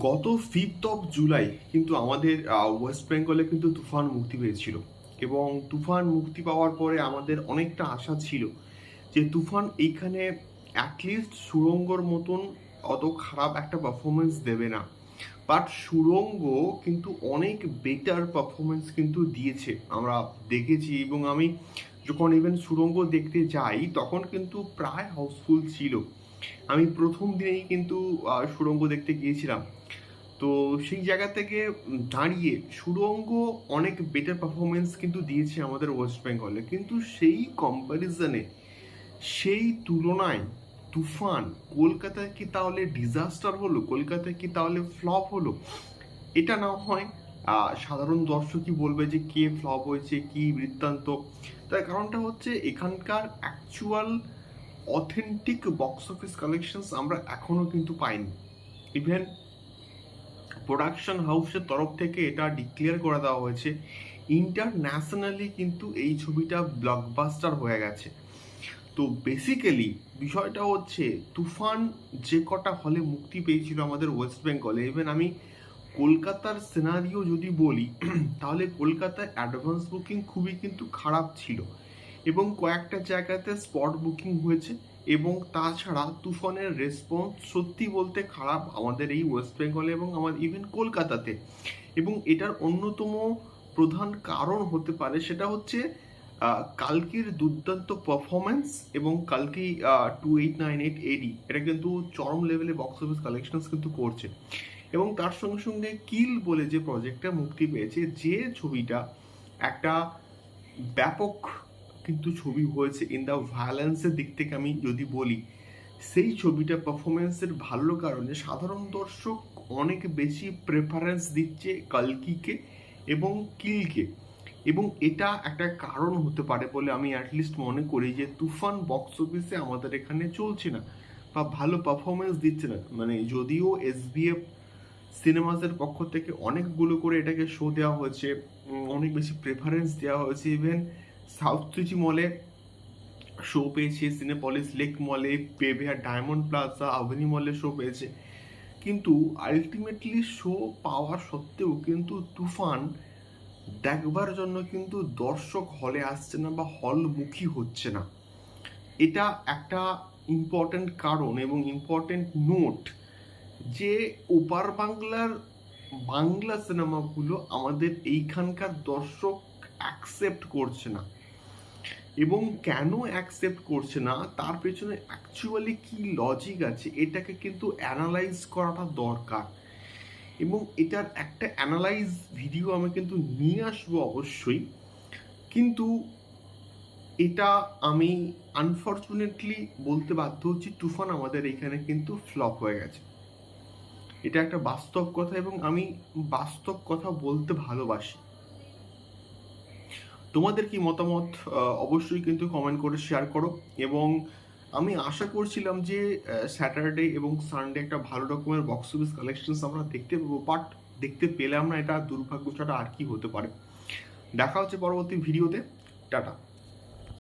গত fifth of July কিন্তু আমাদের ওয়েস্ট বেঙ্গলে কিন্তু তুফান মুক্তি পেয়েছিল। এবং তুফান মুক্তি পাওয়ার পরে আমাদের অনেকটা আশা ছিল যে তুফান এইখানে অ্যাটলিস্ট সুরঙ্গর মতন অত খারাপ একটা পারফরমেন্স দেবে না। বাট সুরঙ্গ কিন্তু অনেক বেটার পারফরমেন্স কিন্তু দিয়েছে। আমরা দেখেছি এবং আমি যখন ইভেন সুরঙ্গ দেখতে যাই, তখন কিন্তু প্রায় হাউসফুল ছিল। আমি প্রথম দিনেই কিন্তু আহ, সুড়ঙ্গ দেখতে গিয়েছিলাম। তো সেই জায়গা থেকে দাঁড়িয়ে সুড়ঙ্গ অনেক বেটার পারফরমেন্স কিন্তু দিয়েছে আমাদের ওয়েস্ট বেঙ্গলে কিন্তু সেই কম্প্যারিজনে সেই তুলনায় তুফান কলকাতায় কি তাহলে ডিজাস্টার হলো? কলকাতায় কি তাহলে ফ্লপ হলো? এটা না হয় সাধারণ দর্শকই বলবে যে কে ফ্লপ হয়েছে কি বৃত্তান্ত। তার কারণটা হচ্ছে এখানকার actual authentic box office collections আমরা এখনও কিন্তু পাইনি। ইভেন প্রোডাকশন হাউসের তরফ থেকে এটা ডিক্লেয়ার করে দেওয়া হয়েছে। ইন্টারন্যাশনালি কিন্তু এই ছবিটা ব্লকবাস্টার হয়ে গেছে। তো বেসিক্যালি বিষয়টা হচ্ছে, তুফান যে কটা হলে মুক্তি পেয়েছিল আমাদের ওয়েস্ট বেঙ্গলে ইভেন আমি কলকাতার সিনারিও যদি বলি, তাহলে কলকাতায় অ্যাডভান্স বুকিং খুবই কিন্তু খারাপ ছিল। এবং কয়েকটা জায়গাতে স্পট বুকিং হয়েছে এবং তাছাড়া তুফানের রেসপন্স সত্যি বলতে খারাপ আমাদের এই ওয়েস্ট বেঙ্গলে এবং আমাদের ইভেন কলকাতাতে। এবং এটার অন্যতম প্রধান কারণ হতে পারে সেটা হচ্ছে কালকির দুর্দান্ত পারফরমেন্স এবং কালকি two eight nine eight AD এটা কিন্তু চরম লেভেলে বক্স অফিস কালেকশনস কিন্তু করছে। এবং তার সঙ্গে সঙ্গে কিল বলে যে প্রজেক্টটা মুক্তি পেয়েছে, যে ছবিটা একটা ব্যাপক কিন্তু ছবি হয়েছে ইন দ্য ভায়োলেন্সের দিক থেকে আমি যদি বলি, সেই ছবিটা পারফরমেন্সের ভালো কারণে সাধারণ দর্শক অনেক বেশি প্রেফারেন্স দিচ্ছে কালকিকে এবং কিলকে। এবং এটা একটা কারণ হতে পারে বলে আমি অ্যাটলিস্ট মনে করি যে তুফান বক্স অফিসে আমাদের এখানে চলছে না বা ভালো পারফরমেন্স দিচ্ছে না। মানে যদিও এসবিএফ সিনেমাসের পক্ষ থেকে অনেকগুলো করে এটাকে শো দেওয়া হয়েছে অনেক বেশি প্রেফারেন্স দেওয়া হয়েছে ইভেন সাউথ সিটি মলে শো পেয়েছে সিনেপলিস লেক মলে পেভিয়ার ডায়মন্ড প্লাজা আভেনি মলে শো পেয়েছে। কিন্তু আলটিমেটলি শো পাওয়া সত্ত্বেও কিন্তু তুফান দেখবার জন্য কিন্তু দর্শক হলে আসছে না বা হলমুখী হচ্ছে না। এটা একটা ইম্পর্ট্যান্ট কারণ এবং ইম্পর্ট্যান্ট নোট যে ওপার বাংলার বাংলা সিনেমাগুলো আমাদের এইখানকার দর্শক অ্যাকসেপ্ট করছে না। এবং কেন অ্যাকসেপ্ট করছে না, তার পেছনে অ্যাকচুয়ালি কি লজিক আছে, এটাকে কিন্তু অ্যানালাইজ করাটা দরকার। এবং এটার একটা অ্যানালাইজ ভিডিও আমি কিন্তু নিয়ে আসব অবশ্যই। কিন্তু এটা আমি আনফর্চুনেটলি বলতে বাধ্য হচ্ছি, তুফান আমাদের এখানে কিন্তু ফ্লপ হয়ে গেছে। এটা একটা বাস্তব কথা এবং আমি বাস্তব কথা বলতে ভালোবাসি। তোমাদের কি মতামত অবশ্যই কিন্তু কমেন্ট করে শেয়ার করো। এবং আমি আশা করছিলাম যে স্যাটারডে এবং সানডে একটা ভালো রকমের বক্স অফিস কালেকশনস আমরা দেখতে পাবো বাট দেখতে পেলাম না এটা দুর্ভাগ্য ছাড়া আর কি হতে পারে। দেখা হচ্ছে পরবর্তী ভিডিওতে টাটা।